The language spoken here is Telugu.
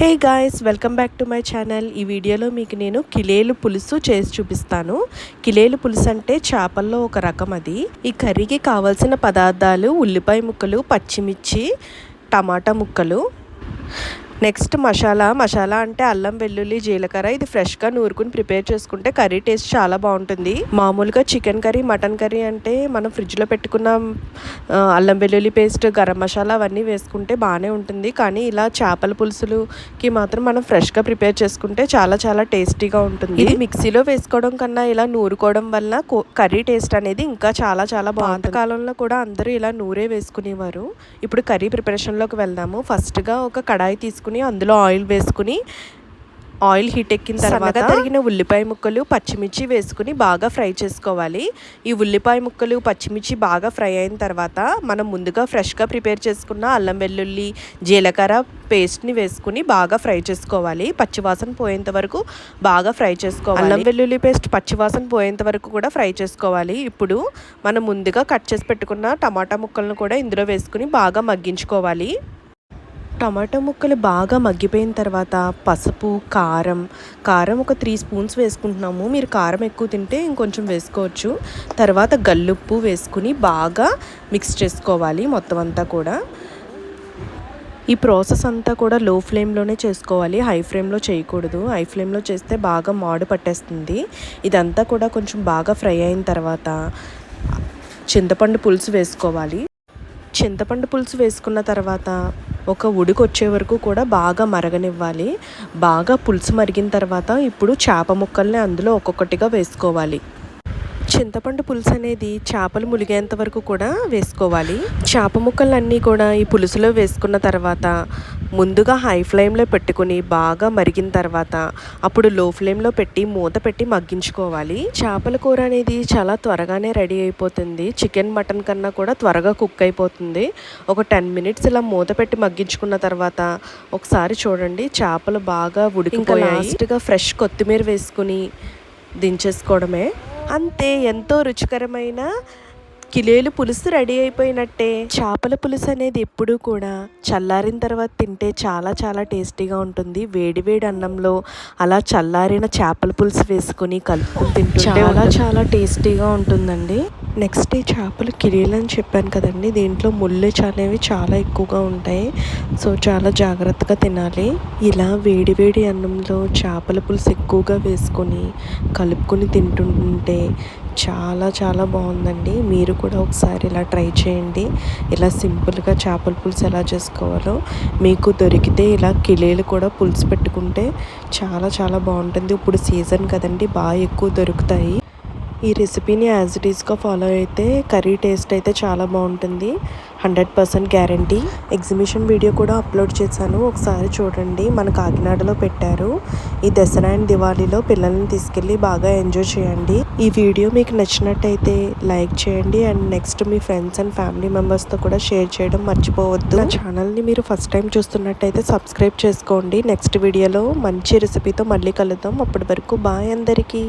Hey guys welcome back to my channel. ఈ వీడియోలో మీకు నేను కిలేలు పులుసు చేసి చూపిస్తాను. కిలేలు పులుసు అంటే చేపల్లో ఒక రకం అది. ఈ కర్రీకి కావాల్సిన పదార్థాలు ఉల్లిపాయ ముక్కలు పచ్చిమిర్చి టమాటా ముక్కలు నెక్స్ట్ మసాలా. మసాలా అంటే అల్లం వెల్లుల్లి జీలకర్ర. ఇది ఫ్రెష్గా నూరుకుని ప్రిపేర్ చేసుకుంటే కర్రీ టేస్ట్ చాలా బాగుంటుంది. మామూలుగా చికెన్ కర్రీ మటన్ కర్రీ అంటే మనం ఫ్రిడ్జ్లో పెట్టుకున్న అల్లం వెల్లుల్లి పేస్ట్ గరం మసాలా అవన్నీ వేసుకుంటే బాగానే ఉంటుంది. కానీ ఇలా చేపల పులుసులుకి మాత్రం మనం ఫ్రెష్గా ప్రిపేర్ చేసుకుంటే చాలా చాలా టేస్టీగా ఉంటుంది. ఇది మిక్సీలో వేసుకోవడం కన్నా ఇలా నూరుకోవడం వల్ల కర్రీ టేస్ట్ అనేది ఇంకా చాలా చాలా బాగుంటుంది. కాలంలో కూడా అందరూ ఇలా నూరే వేసుకునేవారు. ఇప్పుడు కర్రీ ప్రిపరేషన్లోకి వెళ్దాము. ఫస్ట్గా ఒక కడాయి తీసుకుని వేసుకుని అందులో ఆయిల్ వేసుకుని ఆయిల్ హీట్ ఎక్కిన తర్వాత తరిగిన ఉల్లిపాయ ముక్కలు పచ్చిమిర్చి వేసుకుని బాగా ఫ్రై చేసుకోవాలి. ఈ ఉల్లిపాయ ముక్కలు పచ్చిమిర్చి బాగా ఫ్రై అయిన తర్వాత మనం ముందుగా ఫ్రెష్గా ప్రిపేర్ చేసుకున్న అల్లం వెల్లుల్లి జీలకర్ర పేస్ట్ని వేసుకుని బాగా ఫ్రై చేసుకోవాలి. పచ్చివాసన పోయేంత వరకు బాగా ఫ్రై చేసుకోవాలి. అల్లం వెల్లుల్లి పేస్ట్ పచ్చివాసన పోయేంత వరకు కూడా ఫ్రై చేసుకోవాలి. ఇప్పుడు మనం ముందుగా కట్ చేసి పెట్టుకున్న టమాటా ముక్కలను కూడా ఇందులో వేసుకుని బాగా మగ్గించుకోవాలి. టమాటో ముక్కలు బాగా మగ్గిపోయిన తర్వాత పసుపు కారం కారం ఒక త్రీ స్పూన్స్ వేసుకుంటున్నాము. మీరు కారం ఎక్కువ తింటే ఇంకొంచెం వేసుకోవచ్చు. తర్వాత గల్లుప్పు వేసుకుని బాగా మిక్స్ చేసుకోవాలి మొత్తం అంతా కూడా. ఈ ప్రాసెస్ అంతా కూడా లో ఫ్లేమ్లోనే చేసుకోవాలి. హై ఫ్లేమ్లో చేయకూడదు. హై ఫ్లేమ్లో చేస్తే బాగా మాడు పట్టేస్తుంది. ఇదంతా కూడా కొంచెం బాగా ఫ్రై అయిన తర్వాత చింతపండు పులుసు వేసుకోవాలి. చింతపండు పులుసు వేసుకున్న తర్వాత ఒక ఉడికి వచ్చే వరకు కూడా బాగా మరగనివ్వాలి. బాగా పులుసు మరిగిన తర్వాత ఇప్పుడు చేప ముక్కల్ని అందులో ఒక్కొక్కటిగా వేసుకోవాలి. చింతపండు పులుసు అనేది చేపలు ములిగేంత వరకు కూడా వేసుకోవాలి. చేప ముక్కలన్నీ కూడా ఈ పులుసులో వేసుకున్న తర్వాత ముందుగా హై ఫ్లేమ్లో పెట్టుకుని బాగా మరిగిన తర్వాత అప్పుడు లో ఫ్లేమ్లో పెట్టి మూత పెట్టి మగ్గించుకోవాలి. చేపల కూర అనేది చాలా త్వరగానే రెడీ అయిపోతుంది. చికెన్ మటన్ కన్నా కూడా త్వరగా కుక్ అయిపోతుంది. ఒక టెన్ మినిట్స్ ఇలా మూత పెట్టి మగ్గించుకున్న తర్వాత ఒకసారి చూడండి చేపలు బాగా ఉడికిపోయాయి. లాస్ట్గా ఫ్రెష్ కొత్తిమీర వేసుకుని దించేసుకోవడమే. అంతే ఎంతో రుచికరమైన కిలేలు పులుసు రెడీ అయిపోయినట్టే. చేపల పులుసు అనేది ఎప్పుడూ కూడా చల్లారిన తర్వాత తింటే చాలా చాలా టేస్టీగా ఉంటుంది. వేడి వేడి అన్నంలో అలా చల్లారిన చేపల పులుసు వేసుకొని కలుపుకొని తింటే చాలా చాలా టేస్టీగా ఉంటుందండి. నెక్స్ట్ ఈ చేపలు కిరీలు అని చెప్పాను కదండి. దీంట్లో ముళ్ళు అనేవి చాలా ఎక్కువగా ఉంటాయి. సో చాలా జాగ్రత్తగా తినాలి. ఇలా వేడి వేడి అన్నంలో చేపల పులుసు ఎక్కువగా వేసుకొని కలుపుకొని తింటుంటే చాలా చాలా బాగుందండి. మీరు కూడా ఒకసారి ఇలా ట్రై చేయండి. ఇలా సింపుల్గా చేపల పులుసు ఎలా చేసుకోవాలో. మీకు దొరికితే ఇలా కిళీలు కూడా పులుసు పెట్టుకుంటే చాలా చాలా బాగుంటుంది. ఇప్పుడు సీజన్ కదండి బాగా ఎక్కువ దొరుకుతాయి. ఈ రెసిపీని యాజ్ ఇట్ ఈస్గా ఫాలో అయితే కర్రీ టేస్ట్ అయితే చాలా బాగుంటుంది. Hundred percent guarantee. Exhibition video కూడా అప్లోడ్ చేశాను. ఒకసారి చూడండి. మన కాకినాడలో పెట్టారు. ఈ దసరా అండ్ దివాళీలో పిల్లల్ని తీసుకెళ్ళి బాగా ఎంజాయ్ చేయండి. ఈ వీడియో మీకు నచ్చినట్టయితే లైక్ చేయండి. అండ్ నెక్స్ట్ మీ ఫ్రెండ్స్ అండ్ ఫ్యామిలీ మెంబర్స్తో కూడా షేర్ చేయడం మర్చిపోవద్దు. నా ఛానల్ని మీరు ఫస్ట్ టైం చూస్తున్నట్టయితే సబ్స్క్రైబ్ చేసుకోండి. నెక్స్ట్ వీడియోలో మంచి రెసిపీతో మళ్ళీ కలుద్దాం. అప్పటి వరకు బాయ్ అందరికీ.